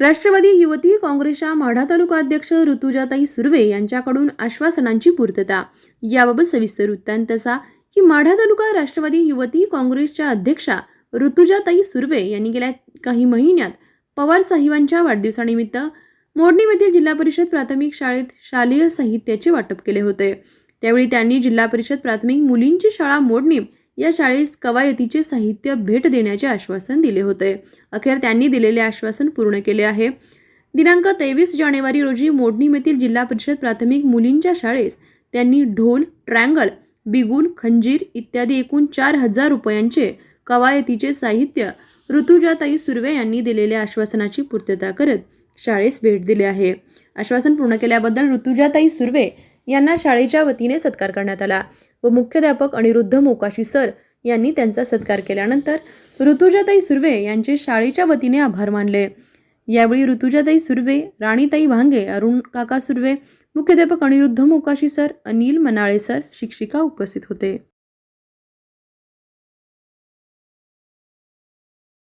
राष्ट्रवादी युवती काँग्रेसच्या माढा तालुका अध्यक्ष ऋतुजाताई सुर्वे यांच्याकडून आश्वासनांची पूर्तता. याबाबत सविस्तर वृत्तांत असा की माढा तालुका राष्ट्रवादी युवती काँग्रेसच्या अध्यक्षा ऋतुजाताई सुर्वे यांनी गेल्या काही महिन्यात पवार साहेबांच्या वाढदिवसानिमित्त मोडणीमधील जिल्हा परिषद प्राथमिक शाळेत शालेय साहित्याचे वाटप केले होते. त्यावेळी त्यांनी जिल्हा परिषद प्राथमिक मुलींची शाळा मोडणी या शाळेस कवायतीचे साहित्य भेट देण्याचे आश्वासन दिले होते. अखेर त्यांनी दिलेले आश्वासन पूर्ण केले आहे. दिनांक तेवीस जानेवारी रोजी मोडणी जिल्हा परिषद प्राथमिक मुलींच्या शाळेस त्यांनी ढोल ट्रँगल बिगुल खंजीर इत्यादी एकूण चार हजार रुपयांचे कवायतीचे साहित्य ऋतुजाताई सुर्वे यांनी दिलेल्या आश्वासनाची पूर्तता करत शाळेस भेट दिली आहे. आश्वासन पूर्ण केल्याबद्दल ऋतुजाताई सुर्वे यांना शाळेच्या वतीने सत्कार करण्यात आला. व मुख्याध्यापक अनिरुद्ध मोकाशी सर यांनी त्यांचा सत्कार केल्यानंतर ऋतुजाताई सुर्वे यांचे शाळेच्या वतीने आभार मानले. यावेळी ऋतुजाताई सुर्वे राणीताई भांगे अरुण काका सुर्वे मुख्याध्यापक अनिरुद्ध मोकाशी सर अनिल मनाळे सर शिक्षिका उपस्थित होते.